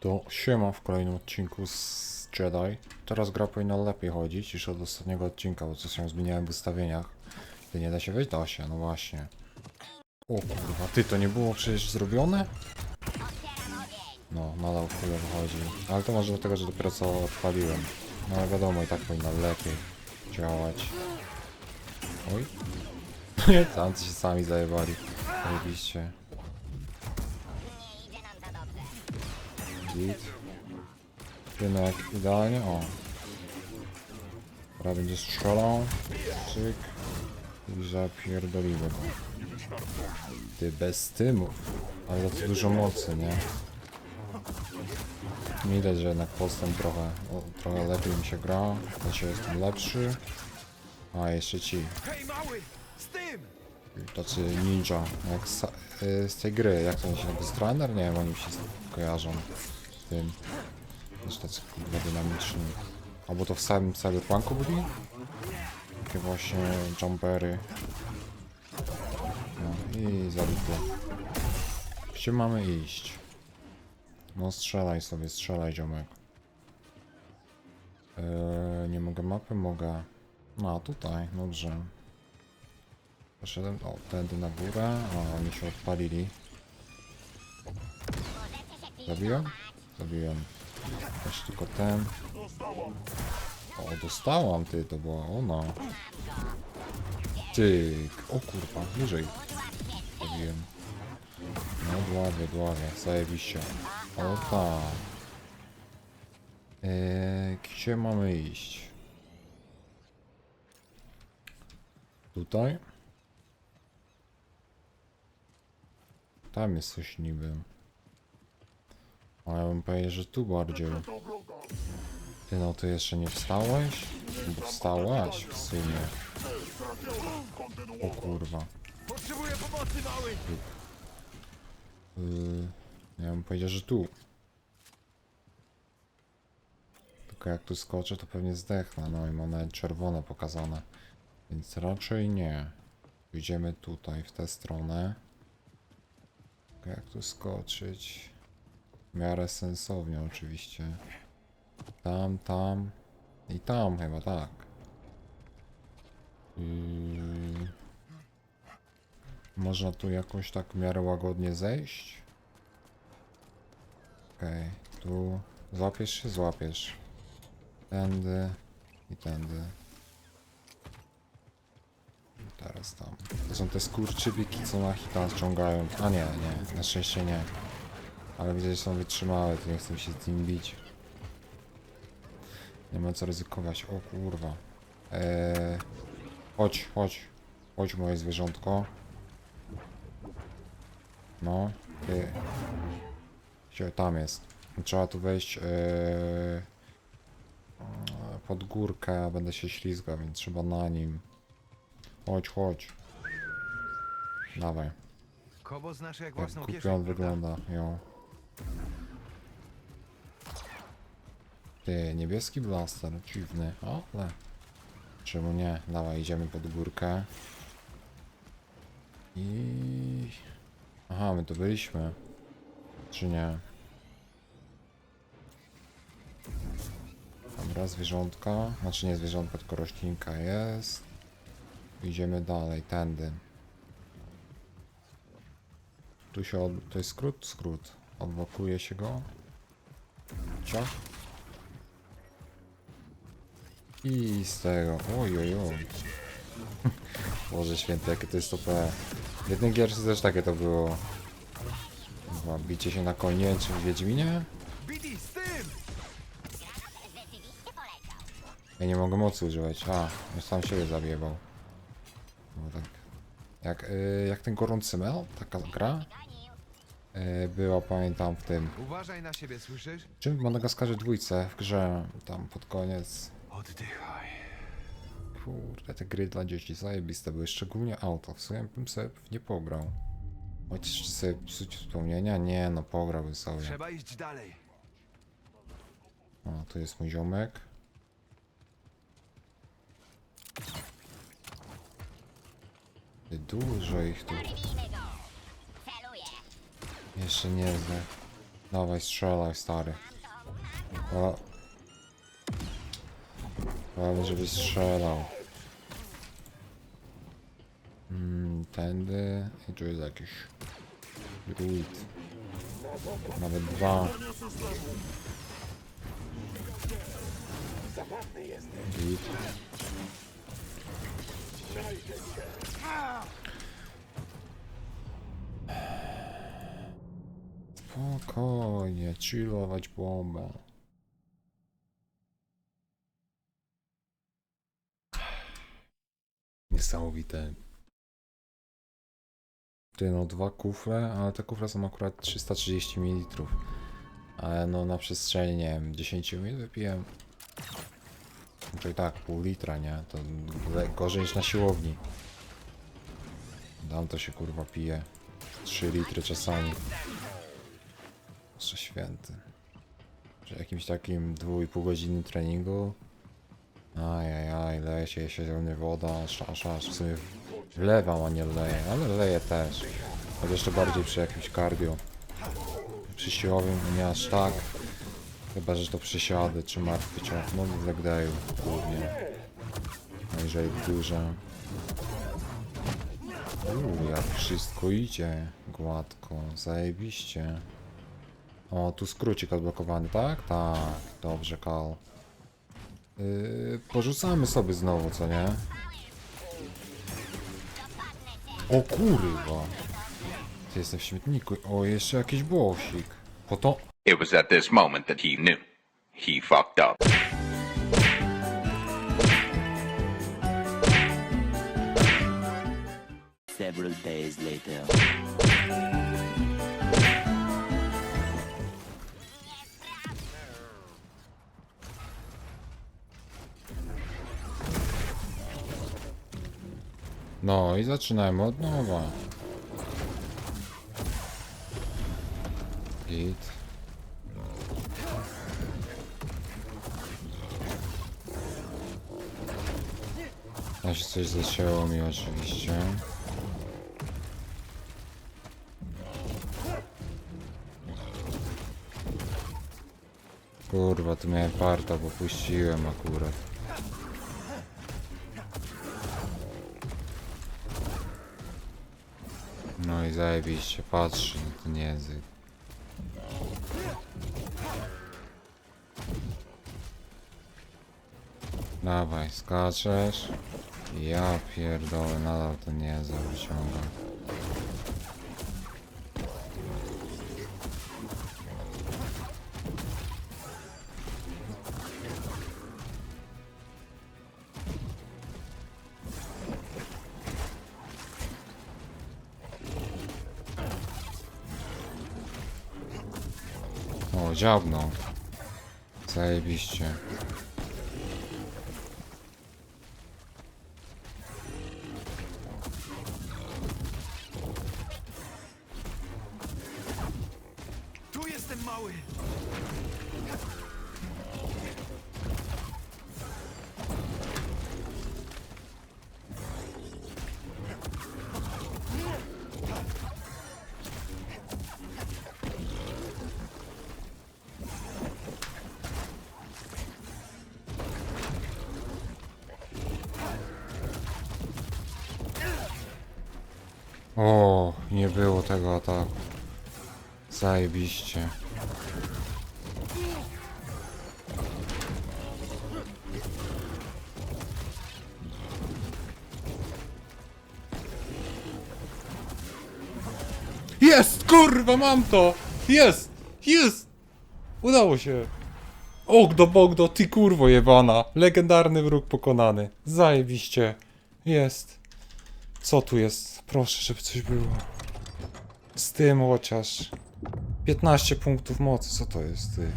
To siema w kolejnym odcinku z Jedi. Teraz gra powinna lepiej chodzić niż od ostatniego odcinka, bo coś się zmieniałem w ustawieniach. Ty nie da się wejść? Da się, no właśnie. O kurwa, ty to nie było przecież zrobione? No, nadal chuja wychodzi. Ale to może dlatego, że dopiero co odpaliłem. No ale wiadomo, i tak powinna lepiej działać. Oj. Tam się sami zajebali. Zajebiście. Git. Rynek idealnie, o. Teraz będzie strzelał. Cyk. I zapierdolimy go. Ty bez tymów. Ale to dużo mocy, nie? Widać, że jednak postęp trochę, o, trochę lepiej mi się gra. Znaczy jestem lepszy. A jeszcze ci. Tacy ninja, jak z, y, z tej gry, jak to się nazywa? Strander? Nie wiem, oni mi się kojarzą tym. Też tacy kurwa dynamiczni. Albo to w samym Cyberpunku byli? Takie właśnie jumpery. No i zabite. Gdzie mamy iść? No strzelaj sobie, strzelaj ziomek. Eee, nie mogę mapy? Mogę. No tutaj, dobrze. Poszedłem, o, tędy na górę, a oni się odpalili. Zabiłem? Zabiłem. Jeszcze tylko ten. O, dostałam ty, to była ona. Tyk, o kurwa, bliżej. Zabiłem. No, dławie, dławie, zajebiście. O tak. Eee, gdzie mamy iść? Tutaj? Tam jest coś niby. A ja bym powiedział, że tu bardziej. Ty no, ty jeszcze nie wstałeś? Bo wstałaś w sumie. O kurwa. Potrzebuję pomocy mały! Yy, ja bym powiedział, że tu. Tylko jak tu skoczę, to pewnie zdechnę. No i mam nawet czerwone pokazane. Więc raczej nie. Idziemy tutaj, w tę stronę. Tylko jak tu skoczyć? W miarę sensownie oczywiście. Tam, tam. I tam chyba, tak. Można tu jakoś tak w miarę łagodnie zejść? Okej, tu złapiesz się, złapiesz. Tędy i tędy. Teraz tam. To są te skurczybyki, co na hita ściągają. A nie, nie, na szczęście nie. Ale widzę, że są wytrzymałe, to nie chcę się z nim bić. Nie ma co ryzykować. O kurwa. Eee, chodź, chodź. Chodź moje zwierzątko. No, ty. Gdzie tam jest? Trzeba tu wejść yy, pod górkę, będę się ślizgał, więc trzeba na nim. Chodź, chodź. Dawaj. Kobo znasz jak Jak własną kupion kieszeń, prawda? wygląda, ją. Ty, niebieski blaster, dziwny, ale... Czemu nie? Dawaj, idziemy pod górkę. I... Aha, my tu byliśmy. Czy nie? Dobra, zwierzątka. Znaczy nie zwierzątka, tylko roślinka jest. Idziemy dalej, tędy. Tu się od... To jest skrót? Skrót. Odblokuje się go. Ciach. I z tego. Oj, oj, oj. Boże święty, jakie to jest OP. W jednym gierce też takie to było. Chyba bicie się na konie, czy w Wiedźminie? Ja nie mogę mocy używać. A, już sam siebie zabiebał. No tak. Jak, y, jak ten gorący mel, taka gra, y, była, pamiętam, w tym. Uważaj na siebie, słyszysz? Czym w Madagaskarze dwójce, w grze, tam pod koniec. Oddychaj. Kurde, te gry dla dzieci zajebiste były, szczególnie auto. W sumie bym sobie nie pograł. Chociaż czy sobie psuć wspomnienia? Nie, no pograłbym sobie. Trzeba iść dalej. O, tu jest mój ziomek. Dużo ich tu. Jeszcze nie zdech. Dawaj, strzelaj, stary. O. Prawie, żebyś strzelał. Mm, tędy. I tu jest jakiś druid. Nawet dwa. Git. Spokojnie, chillować bombę. Niesamowite. Ty no, dwa kufle, ale te kufle są akurat 330 ml. Ale no na przestrzeni, nie wiem, 10 minut wypiłem. Czyli tak, pół litra, nie? To gorzej niż na siłowni. Dam to się kurwa pije. 3 litry czasami. Boże święty. Przy jakimś takim 2,5 godziny treningu. Ajajaj, leje się zielona woda, szasz, aż w sumie wlewam, a nie leję, ale leję też. Chociaż to bardziej przy jakimś cardio. Przy siłowym nie aż tak. Chyba, że to przysiady czy martwy ciąg. No w głównie. No jeżeli w górze. Uuu, jak wszystko idzie gładko, zajebiście. O, tu skrócik odblokowany, tak? Tak, dobrze, Kal. Yy, porzucamy sobie znowu, co nie? O kurwa! Ty jestem w śmietniku. O, jeszcze jakiś błosik. Po to... It was at this moment that he knew. He fucked up. Several days later. No i zaczynamy od nowa. Git. A się coś zacięło mi oczywiście. Kurwa, tu miałem parta, bo puściłem akurat. Zajebiście, patrzy na ten język. Dawaj, skaczesz. Ja pierdolę, nadal ten język wyciąga. O, dziabnął. Zajebiście. Tu jestem mały! O, nie było tego ataku. Zajebiście. Jest, kurwa, mam to! Jest! Jest! Udało się! Ogdo Bogdo, ty kurwo jebana! Legendarny wróg pokonany. Zajebiście. Jest. Co tu jest? Proszę, żeby coś było. Z tym chociaż. 15 punktów mocy, co to jest, ty?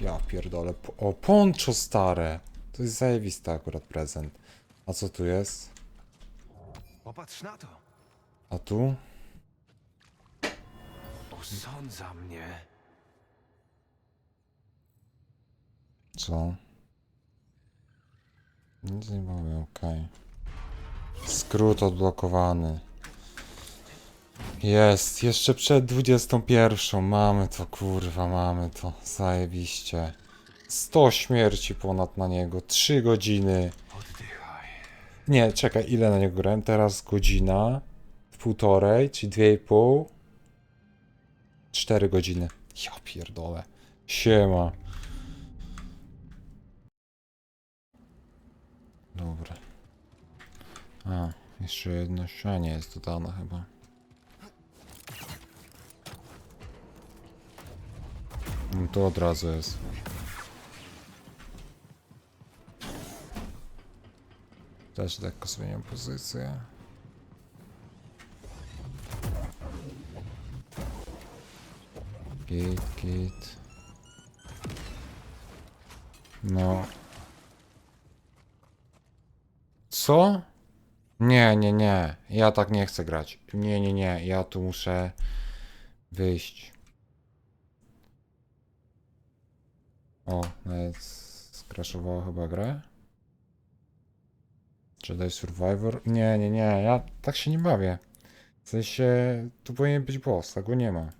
Ja pierdolę. O, poncho stare. To jest zajebisty akurat prezent. A co tu jest? Popatrz na to! A tu? Osądza mnie. Co? Nic nie mówię, okej. Skrót odblokowany. Jest, jeszcze przed 21. Mamy to, kurwa, mamy to. Zajebiście. 100 śmierci ponad na niego. 3 godziny. Oddychaj. Nie, czekaj, ile na niego grałem? Teraz godzina. Półtorej, czyli 2,5. 4 godziny. Ja pierdolę. Siema. A, jeszcze jedno a jest dodane chyba. No to od razu jest. Też lekko zmieniam pozycję. Git, git. No. Co? Nie, nie, nie. Ja tak nie chcę grać. Nie, nie, nie. Ja tu muszę wyjść. O, nawet skraszowało chyba grę. Jedi Survivor? Nie, nie, nie. Ja tak się nie bawię. W sensie, tu powinien być boss, a go nie ma.